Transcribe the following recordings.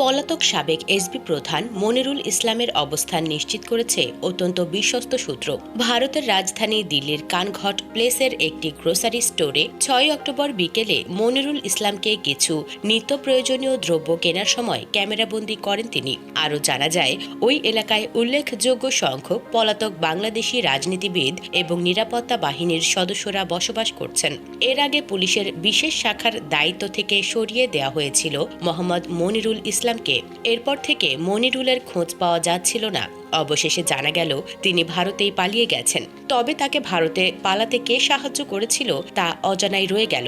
পলাতক সাবেক এসবি প্রধান মনিরুল ইসলামের অবস্থান নিশ্চিত করেছে অত্যন্ত বিশ্বস্ত সূত্র। ভারতের রাজধানী দিল্লির কানঘট প্লেসের একটি গ্রোসারি স্টোরে ছয় অক্টোবর বিকেলে মনিরুল ইসলামকে কিছু নিত্য প্রয়োজনীয় দ্রব্য কেনার সময় ক্যামেরাবন্দি করেন তিনি। আরও জানা যায়, ওই এলাকায় উল্লেখযোগ্য সংখ্যক পলাতক বাংলাদেশি রাজনীতিবিদ এবং নিরাপত্তা বাহিনীর সদস্যরা বসবাস করছেন। এর আগে পুলিশের বিশেষ শাখার দায়িত্ব থেকে সরিয়ে দেওয়া হয়েছিল মোহাম্মদ মনিরুল ইসলামকে এরপর থেকে মনিরুলের খোঁজ পাওয়া যাচ্ছিল না। অবশেষে জানা গেল, তিনি ভারতেই পালিয়ে গেছেন। তবে তাকে ভারতে পালাতে কে সাহায্য করেছিল তা অজানাই রয়ে গেল।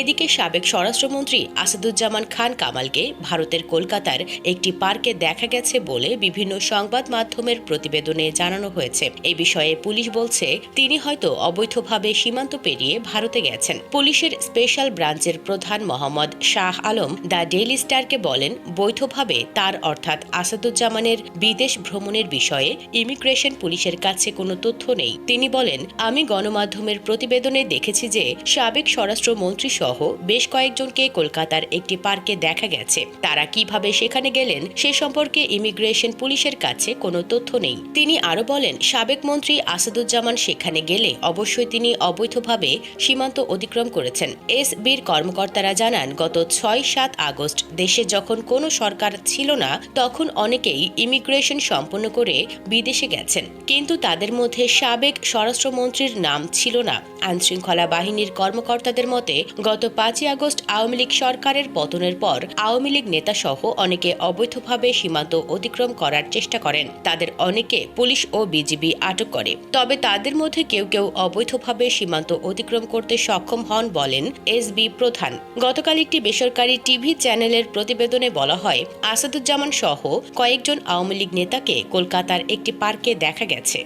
এদিকে সাবেক স্বরাষ্ট্রমন্ত্রী আসাদুজ্জামান খান কামালকে ভারতের কলকাতার একটি পার্কে দেখা গেছে বলে বিভিন্ন সংবাদ মাধ্যমের প্রতিবেদনে জানানো হয়েছে। এ বিষয়ে পুলিশ বলছে, তিনি হয়তো অবৈধভাবে সীমান্ত পেরিয়ে ভারতে গেছেন। পুলিশের স্পেশাল ব্রাঞ্চের প্রধান মোহাম্মদ শাহ আলম দ্য ডেইলি স্টারকে বলেন, বৈধভাবে তার অর্থাৎ আসাদুজ্জামানের বিদেশ ভ্রমণের বিষয়ে ইমিগ্রেশন পুলিশের কাছে কোনো তথ্য নেই। তিনি বলেন, আমি গণমাধ্যমের প্রতিবেদনে দেখেছি যে সাবেক স্বরাষ্ট্রমন্ত্রী সহ বেশ কয়েকজনকে কলকাতার একটি পার্কে দেখা গেছে। তারা কীভাবে সেখানে গেলেন, সে সম্পর্কে ইমিগ্রেশন পুলিশের কাছে কোনো তথ্য নেই। তিনি আরও বলেন, সাবেক মন্ত্রী আসাদুজ্জামান সেখানে গেলে অবশ্যই তিনি অবৈধভাবে সীমান্ত অতিক্রম করেছেন। এস বির কর্মকর্তারা জানান, গত ছয় সাত আগস্ট দেশে যখন কোনো সরকার ছিল না, তখন অনেকেই ইমিগ্রেশন সম্পন্ন করে বিদেশে গেছেন। কিন্তু তাদের মধ্যে সাবেক স্বরাষ্ট্রমন্ত্রীর নাম ছিল না। আইনশৃঙ্খলা বাহিনীর কর্মকর্তাদের মতে গত পাঁচই আগস্ট আওয়ামী লীগ সরকারের পতনের পর আওয়ামী লীগ নেতাসহ অনেকে অবৈধভাবে সীমান্ত অতিক্রম করার চেষ্টা করেন। তাদের অনেকে পুলিশ ও বিজিবি আটক করে। তবে তাদের মধ্যে কেউ কেউ অবৈধভাবে সীমান্ত অতিক্রম করতে সক্ষম হন বলেন এসবি প্রধান। গতকাল একটি বেসরকারি টিভি চ্যানেলের প্রতিবেদনে বলা হয়, আসাদুজ্জামান সহ কয়েকজন আওয়ামী লীগ নেতাকে কলকাতার একটি পার্কে দেখা গেছে।